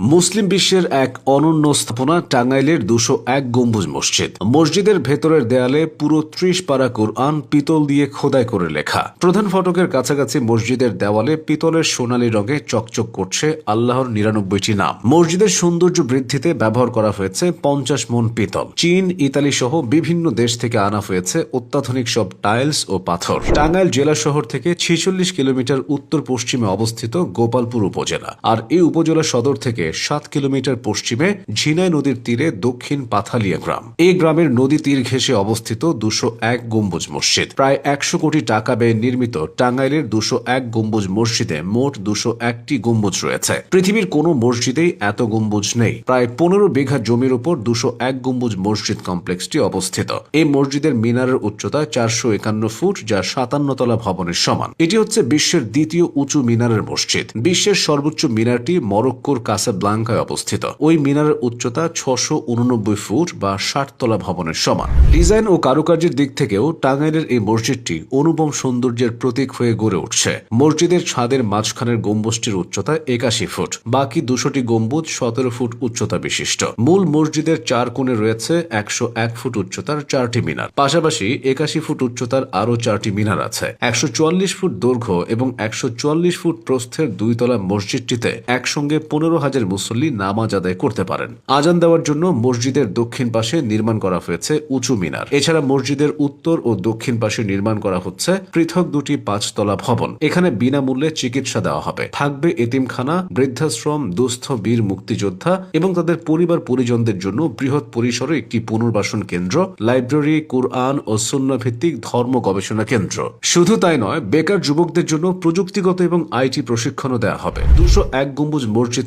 মুসলিম বিশ্বের এক অনন্য স্থাপনা টাঙ্গাইলের দুশো এক গম্বুজ মসজিদ। মসজিদের ভেতরের দেয়ালে পুরো ত্রিশ পারা কোরআন পিতল দিয়ে খোদাই করে লেখা। প্রধান ফটকের কাছাকাছি মসজিদের দেওয়ালে পিতলের সোনালী রঙে চকচক করছে আল্লাহর নিরানব্বইটি নাম। মসজিদের সৌন্দর্য বৃদ্ধিতে ব্যবহার করা হয়েছে পঞ্চাশ মন পিতল। চীন, ইতালি সহ বিভিন্ন দেশ থেকে আনা হয়েছে অত্যাধুনিক সব টাইলস ও পাথর। টাঙ্গাইল জেলা শহর থেকে ছেচল্লিশ কিলোমিটার উত্তর পশ্চিমে অবস্থিত গোপালপুর উপজেলা। আর এই উপজেলা সদর থেকে সাত কিলোমিটার পশ্চিমে ঝিনাই নদীর তীরে দক্ষিণ পাথালিয়া গ্রাম। এই গ্রামের নদী তীর ঘেঁষে অবস্থিত দুশো এক গম্বুজ মসজিদ। প্রায় একশো কোটি টাকা ব্যয়ে নির্মিত টাঙ্গাইলের দুশো এক গম্বুজ মসজিদে মোট দুশো একটি গম্বুজ রয়েছে। পৃথিবীর কোনো মসজিদেই এত গম্বুজ নেই। প্রায় পনেরো বিঘা জমির উপর দুশো এক গম্বুজ মসজিদ কমপ্লেক্সটি অবস্থিত। এই মসজিদের মিনারের উচ্চতা চারশো একান্ন ফুট, যা সাতান্ন তলা ভবনের সমান। এটি হচ্ছে বিশ্বের দ্বিতীয় উঁচু মিনারের মসজিদ। বিশ্বের সর্বোচ্চ মিনারটি মরক্কোর কাসাব্লাঙ্কায় অবস্থিত। ওই মিনারের উচ্চতা ছশো উননব্বই ফুট বা ষাট তলা ভবনের সমান। ডিজাইন ও কারুকার্যের দিক থেকেও টাঙ্গাইলের এই মসজিদটি অনুপম সৌন্দর্যের প্রতীক হয়ে গড়ে উঠছে। মসজিদের ছাদের মাঝখানের গম্বুজটির উচ্চতা একাশি ফুট, বাকি দুশোটি গম্বুজ সতেরো ফুট উচ্চতা বিশিষ্ট। মূল মসজিদের চার কোণে রয়েছে একশো এক ফুট উচ্চতার চারটি মিনার। পাশাপাশি একাশি ফুট উচ্চতার আরও চারটি মিনার আছে। একশো চুয়াল্লিশ ফুট দৈর্ঘ্য এবং একশো চুয়াল্লিশ ফুট প্রস্থের দুইতলা মসজিদটিতে একসঙ্গে পনেরো হাজার মুসল্লি নামাজ আদায় করতে পারেন। আজান দেওয়ার জন্য মসজিদের দক্ষিণ পাশে নির্মাণ করা হয়েছে উঁচু মিনার। এছাড়া মসজিদের উত্তর ও দক্ষিণ পাশে নির্মাণ করা হচ্ছে পৃথক দুটি পাঁচতলা ভবন। এখানে বিনামূল্যে চিকিৎসা দেওয়া হবে। থাকবে এতিমখানা, বৃদ্ধাশ্রম, দুস্থ বীর মুক্তিযোদ্ধা এবং তাদের পরিবার পরিজনদের জন্য বৃহৎ পরিসরে একটি পুনর্বাসন কেন্দ্র, লাইব্রেরি, কুরআন ও সুন্না ভিত্তিক ধর্ম গবেষণা কেন্দ্র। শুধু তাই নয়, বেকার যুবকদের জন্য প্রযুক্তিগত এবং আইটি প্রশিক্ষণও দেওয়া হবে। দুশো এক গম্বুজ মসজিদ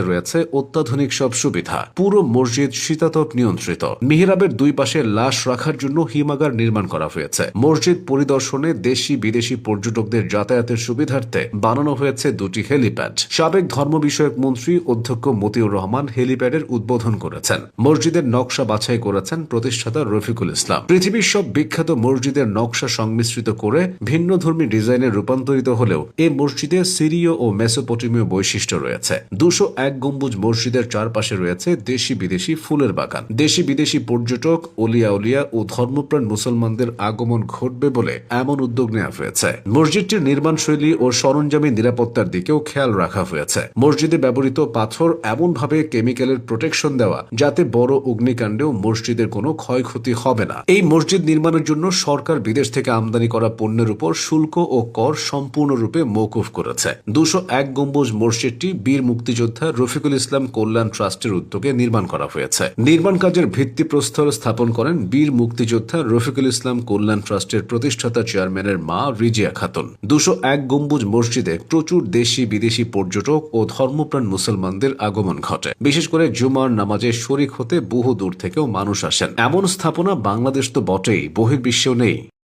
কমপ্লেক্সে রয়েছে অত্যাধুনিক সব সুবিধা। পুরো মসজিদ শীতাতপ নিয়ন্ত্রিত। মিহিরাবের দুই পাশে লাশ রাখার জন্য হিমাগার নির্মাণ করা হয়েছে। মসজিদ পরিদর্শনে দেশি বিদেশি পর্যটকদের যাতায়াতের সুবিধার্থে বানানো হয়েছে দুটি হেলিপ্যাড। সাবেক ধর্ম বিষয়ক মন্ত্রী অধ্যক্ষ মতিউর রহমান হেলিপ্যাডের উদ্বোধন করেছেন। মসজিদের নকশা বাছাই করেছেন প্রতিষ্ঠাতা রফিকুল ইসলাম। পৃথিবীর সব বিখ্যাত মসজিদের নকশা সংমিশ্রিত করে ভিন্নধর্মী ডিজাইনে রূপান্তরিত হলেও এ মসজিদে সিরীয় ও মেসোপটেমীয় বৈশিষ্ট্য রয়েছে। দুশো এক গম্বুজ মসজিদের চারপাশে রয়েছে দেশি বিদেশি ফুলের বাগান। দেশি বিদেশি পর্যটক ওলিয়া উলিয়া ও ধর্মপ্রাণ মুসলমানদের আগমন ঘটবে বলে এমন উদ্যোগ নেওয়া হয়েছে। মসজিদটির নির্মাণ শৈলী ও সরঞ্জামী নিরাপত্তার দিকেও খেয়াল রাখা হয়েছে। মসজিদে ব্যবহৃত পাথর এমনভাবে কেমিক্যালের প্রোটেকশন দেওয়া যাতে বড় অগ্নিকাণ্ডেও মসজিদের কোনো ক্ষয়ক্ষতি হবে না। এই মসজিদ নির্মাণের জন্য সরকার বিদেশ থেকে আমদানি করা পণ্যের উপর শুল্ক ও কর সম্পূর্ণরূপে মৌকুফ করেছে। দুশো এক গম্বুজ মসজিদটি বীর মুক্তিযোদ্ধা রফিকুল ইসলাম কল্যাণ ট্রাস্টের উদ্যোগে নির্মাণ করা হয়েছে। নির্মাণ কাজের ভিত্তিপ্রস্তর স্থাপন করেন বীর মুক্তিযোদ্ধা রফিকুল ইসলাম কল্যাণ ট্রাস্টের প্রতিষ্ঠাতা চেয়ারম্যানের মা রিজিয়া খাতুন। দুশো এক গম্বুজ মসজিদে প্রচুর দেশি, বিদেশি পর্যটক ও ধর্মপ্রাণ মুসলমানদের আগমন ঘটে। বিশেষ করে জুমার নামাজে শরিক হতে বহু দূর থেকেও মানুষ আসেন। এমন স্থাপনা বাংলাদেশ তো বটেই, বহির্বিশ্বেও নেই।